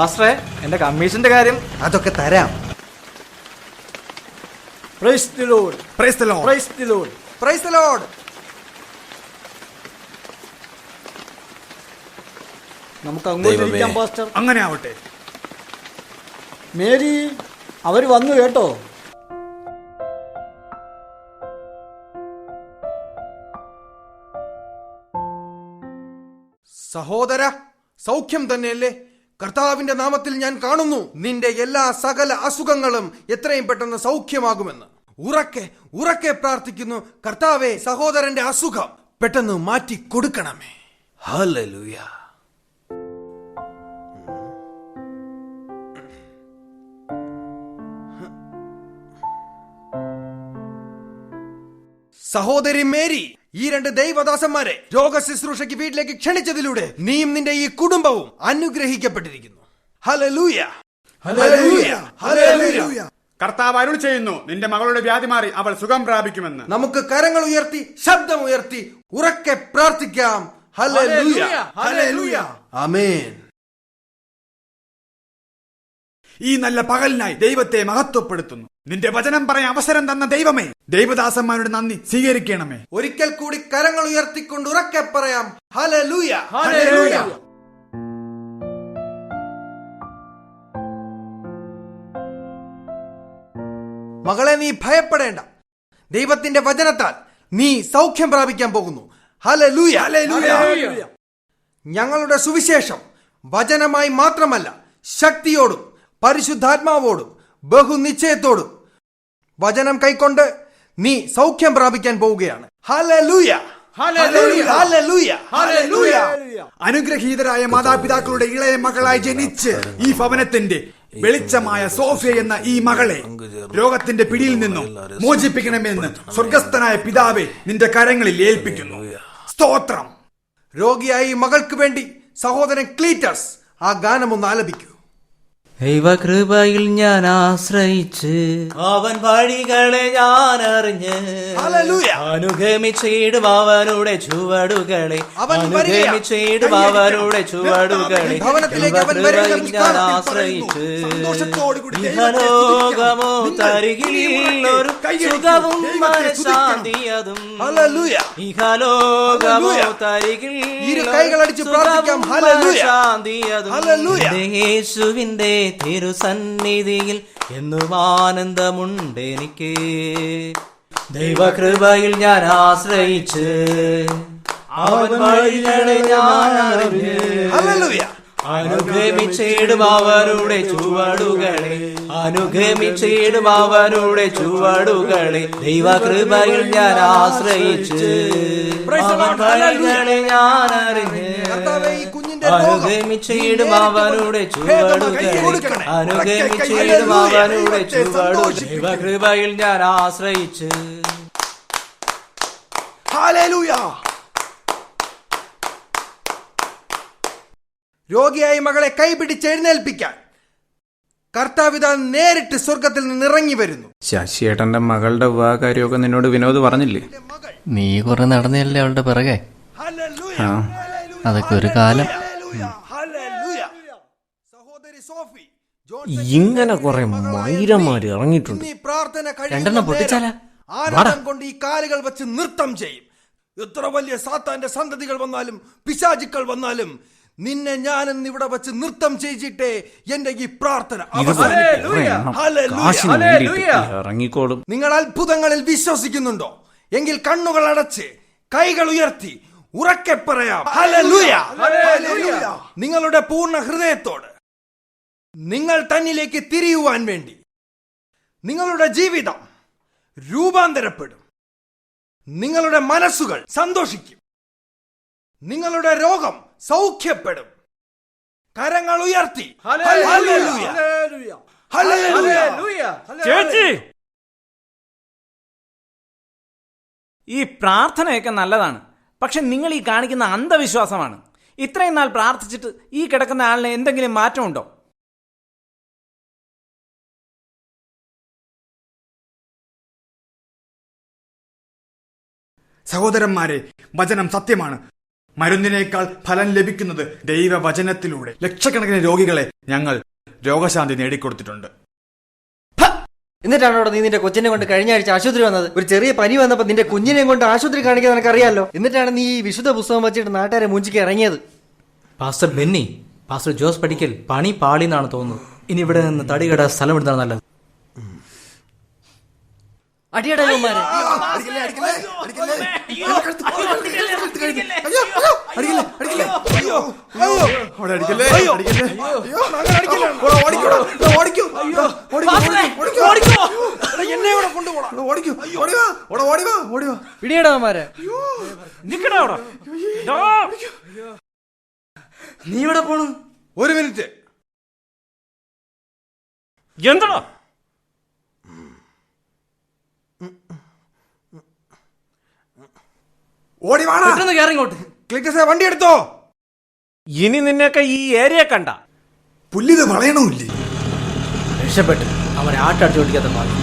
ഫാസ്റ്ററെ എന്റെ കമ്മീഷന്റെ കാര്യം അതൊക്കെ തരാം. Praise the. Praise the praise the നമുക്ക് അങ്ങോട്ട് ദൈവമേ. ഇരിക്കാം പാസ്റ്റർ അങ്ങനെ ആവട്ടെ. മേരി അവർ വന്നു കേട്ടോ. സഹോദര സൗഖ്യം തന്നെയല്ലേ? കർത്താവിന്റെ നാമത്തിൽ ഞാൻ കാണുന്നു. നിന്റെ എല്ലാ സകല അസുഖങ്ങളും എത്രയും പെട്ടെന്ന് സൗഖ്യമാകുമെന്ന്. ഉറക്കെ ഉറക്കെ പ്രാർത്ഥിക്കുന്നു കർത്താവെ സഹോദരന്റെ അസുഖം പെട്ടെന്ന് മാറ്റി കൊടുക്കണമേ. ഹല്ലേലൂയ. സഹോദരി മേരി ഈ രണ്ട് ദൈവദാസന്മാരെ രോഗശുശ്രൂഷയ്ക്ക് വീട്ടിലേക്ക് ക്ഷണിച്ചതിലൂടെ നീയും നിന്റെ ഈ കുടുംബവും അനുഗ്രഹിക്കപ്പെട്ടിരിക്കുന്നു. ഹല്ലേലൂയ. കർത്താവ് അരുൾ ചെയ്യുന്നു. നിന്റെ മകളുടെ വ്യാധി മാറി അവൾ സുഖം പ്രാപിക്കുമെന്ന്. നമുക്ക് കരങ്ങൾ ഉയർത്തി ശബ്ദം ഉയർത്തി ഉറക്കെ പ്രാർത്ഥിക്കാം. ഈ നല്ല പകലിനായി ദൈവത്തെ മഹത്വപ്പെടുത്തുന്നു. നിന്റെ വചനം പറയാൻ അവസരം തന്ന ദൈവമേ ദൈവദാസന്മാരുടെ നന്ദി സ്വീകരിക്കണമേ. ഒരിക്കൽ കൂടി കരങ്ങൾ ഉയർത്തിക്കൊണ്ട് ഉറക്കെ പറയാം. മകളെ നീ ഭയപ്പെടേണ്ട. ദൈവത്തിന്റെ വചനത്താൽ നീ സൗഖ്യം പ്രാപിക്കാൻ പോകുന്നു. ഞങ്ങളുടെ സുവിശേഷം വചനമായി മാത്രമല്ല ശക്തിയോടും പരിശുദ്ധാത്മാവോടും ബഹുനിശ്ചയത്തോടും. വചനം കൈക്കൊണ്ട് നീ സൗഖ്യം പ്രാപിക്കാൻ പോവുകയാണ്. ഹല്ലേലൂയ. ഹല്ലേലൂയ. ഹല്ലേലൂയ. ഹല്ലേലൂയ. അനുഗ്രഹീതരായ മാതാപിതാക്കളുടെ ഇളയ മകളായി ജനിച്ച് ഈ ഭവനത്തിന്റെ വെളിച്ചമായ സോഫിയ എന്ന ഈ മകളെ രോഗത്തിന്റെ പിടിയിൽ നിന്നും മോചിപ്പിക്കണമെന്ന് സ്വർഗസ്ഥനായ പിതാവെ നിന്റെ കരങ്ങളിൽ ഏൽപ്പിക്കുന്നു. സ്തോത്രം. രോഗിയായ ഈ മകൾക്ക് വേണ്ടി സഹോദരൻ ക്ലീറ്റസ് ആ ഗാനം ഒന്ന് ആലപിക്കൂ. ദൈവകൃപയിൽ ഞാൻ ആശ്രയിച്ച് അവൻ വഴികളെ ഞാൻ അറിഞ്ഞ്. അനുഗമിച്ചിടും അവനുടെ ചുവടുകളെ. അനുഗമിച്ചിടും അവനുടെ ചുവടുകളെ ഞാൻ ആശ്രയിച്ച് ഇഹലോകമോ. തരികിൽ ഒരു. സുഖവും മനഃശാന്തിയതും ഹല്ലേലൂയ. ഇഹലോകമോ. തരികിൽ ഇരു പ്രാർത്ഥിക്കാം. എന്റെ യേശുവിന്റെ തിരുസന്നിധിയിൽ എന്നും ആനന്ദമുണ്ട് എനിക്ക്. ദൈവകൃപയിൽ ഞാൻ ആശ്രയിച്ച് അവൻ വഴികളെ ഞാൻ അറിഞ്ഞ്. അവരുടെ ചുവടുകളെ. അനുഗമിച്ചിടും അവരുടെ ചുവടുകളെ. ദൈവകൃപയിൽ ഞാൻ ആശ്രയിച്ച് ഞാൻ അറിഞ്ഞ് നേരിട്ട് അവരുടെ ചുവടുകളെ. കൊടുക്കണേ. അനുഗമിച്ചിടും അവരുടെ ചുവടു ദൈവകൃപയിൽ ഞാൻ ആശ്രയിച്ച് ഹല്ലേലൂയ. രോഗിയായ മകളെ കൈപിടിച്ച് എഴുന്നേൽപ്പിക്കാൻ. കർത്താവിത നേരിട്ട് സ്വർഗത്തിൽ നിന്ന് ഇറങ്ങി വരുന്നു. ശശിയേട്ടന്റെ മകളുടെ വിവാഹകാര്യമൊക്കെ നിന്നോട് വിനോദ് പറഞ്ഞില്ലേ? നീ കുറെ നടന്നല്ലേ അവളുടെ പിറകെ. ആ. അതൊക്കെ ഒരു കാലം. ഇങ്ങനെ കുറെ മൈരന്മാര് ഇറങ്ങിയിട്ടുണ്ട്. പ്രാർത്ഥന രണ്ടെണ്ണം പൊട്ടിച്ചാലാ? ആനന്ദം കൊണ്ട് ഈ കാലുകൾ വെച്ച് നൃത്തം ചെയ്യും. എത്ര വലിയ സാത്താന്റെ സന്തതികൾ വന്നാലും പിശാചുക്കൾ വന്നാലും നിന്നെ ഞാൻ ഇന്ന് ഇവിടെ വെച്ച് നൃത്തം ചെയ്യിച്ചിട്ടേ എന്റെ ഈ പ്രാർത്ഥന ഇറങ്ങിക്കോളും. നിങ്ങൾ അത്ഭുതങ്ങളിൽ വിശ്വസിക്കുന്നുണ്ടോ? എങ്കിൽ കണ്ണുകൾ അടച്ച് കൈകൾ ഉയർത്തി ഉറക്കെ പറയാം. നിങ്ങളുടെ പൂർണ ഹൃദയത്തോട് നിങ്ങൾ തന്നിലേക്ക് തിരിയുവാൻ വേണ്ടി നിങ്ങളുടെ ജീവിതം രൂപാന്തരപ്പെടും. നിങ്ങളുടെ മനസ്സുകൾ സന്തോഷിക്കും. നിങ്ങളുടെ രോഗം സൗഖ്യപ്പെടും. കരങ്ങൾ ഉയർത്തി. ചേച്ചി. ഈ പ്രാർത്ഥനയൊക്കെ നല്ലതാണ്. പക്ഷെ നിങ്ങൾ ഈ കാണിക്കുന്ന അന്ധവിശ്വാസമാണ്. ഇത്രയും നാൾ പ്രാർത്ഥിച്ചിട്ട് ഈ കിടക്കുന്ന ആളിന് എന്തെങ്കിലും മാറ്റമുണ്ടോ? സഹോദരന്മാരെ വചനം സത്യമാണ്. മരുന്നിനേക്കാൾ ഫലം ലഭിക്കുന്നത് ദൈവവചനത്തിലൂടെ ലക്ഷക്കണക്കിന് രോഗികളെ ഞങ്ങൾ രോഗശാന്തി നേടിക്കൊടുത്തിട്ടുണ്ട് എന്നിട്ടാണ് അവിടെ നീ നിന്റെ കൊച്ചിനെ കൊണ്ട് കഴിഞ്ഞ ആഴ്ച ആശുപത്രി വന്നത് ഒരു ചെറിയ പനി വന്നപ്പോ നിന്റെ കുഞ്ഞിനെ കൊണ്ട് ആശുപത്രി കാണിക്കാൻ നിനക്കറിയാലോ എന്നിട്ടാണ് നീ ഈ വിശുദ്ധ പുസ്തകം വെച്ചിട്ട് നാട്ടുകാരെ മൂഞ്ചിക്ക് ഇറങ്ങിയത് പാസ്റ്റർ ബെന്നി പാസ്റ്റർ ജോസ് പഠിക്കൽ പണി പാളി എന്നാണ് തോന്നുന്നത് ഇനി ഇവിടെ നിന്ന് തടികട സ്ഥലം എടുത്താണ് നല്ലത് അടിയടാ നിക്കടാ. നീ ഇവിടെ പോണു. ഒരു മിനിറ്റ്. എന്താടാ? ഓടി വാടാ. പെട്ടെന്ന് കയറി ഇങ്ങോട്ട്. ക്ലിക്കസേ വണ്ടി എടുത്തോ. ഇനി നിന്നെയൊക്കെ ഈ ഏരിയ കണ്ട. പുല്ലിത് വളയണമില്ലേ രക്ഷപ്പെട്ടു അവനെ ആട്ടടിച്ചു ഓടിക്കാത്ത മാറി.